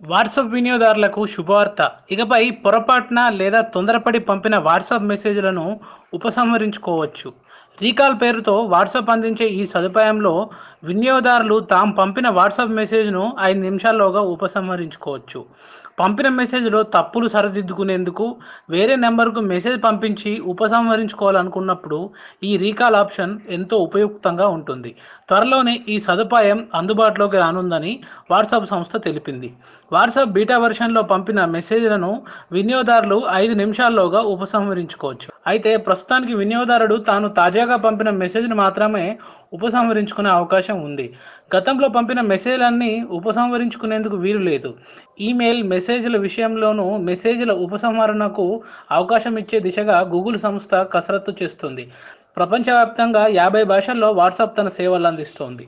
WhatsApp వినియోగదారులకు శుభవార్త. ఇకపై పొరపాటున లేదా తొందరపడి పంపిన వాట్సాప్ మెసేజ్లను ఉపసంహరించుకోవచ్చు. రీకాల్ పేరుతో వాట్సాప్ అందించే ఈ సదుపాయంలో వినియోగదారులు తాము పంపిన వాట్సాప్ మెసేజ్ను ఐదు నిమిషాల్లోగా ఉపసంహరించుకోవచ్చు. పంపిన మెసేజ్లో తప్పులు సరిదిద్దుకునేందుకు వేరే నెంబర్కు మెసేజ్ పంపించి ఉపసంహరించుకోవాలనుకున్నప్పుడు ఈ రీకాల్ ఆప్షన్ ఎంతో ఉపయుక్తంగా ఉంటుంది. త్వరలోనే ఈ సదుపాయం అందుబాటులోకి రానుందని వాట్సాప్ సంస్థ తెలిపింది. వాట్సాప్ బీటా వెర్షన్లో పంపిన మెసేజ్లను వినియోగదారులు ఐదు నిమిషాల్లోగా ఉపసంహరించుకోవచ్చు. అయితే ప్రస్తుతానికి వినియోగదారుడు తాను తాజాగా పంపిన మెసేజ్ను మాత్రమే ఉపసంహరించుకునే అవకాశం ఉంది. గతంలో పంపిన మెసేజ్లన్నీ ఉపసంహరించుకునేందుకు వీలు లేదు. ఈమెయిల్ మెసేజ్ల విషయంలోనూ మెసేజ్ల ఉపసంహరణకు అవకాశం ఇచ్చే దిశగా గూగుల్ సంస్థ కసరత్తు చేస్తుంది. ప్రపంచవ్యాప్తంగా యాభై భాషల్లో వాట్సాప్ తన సేవలు అందిస్తోంది.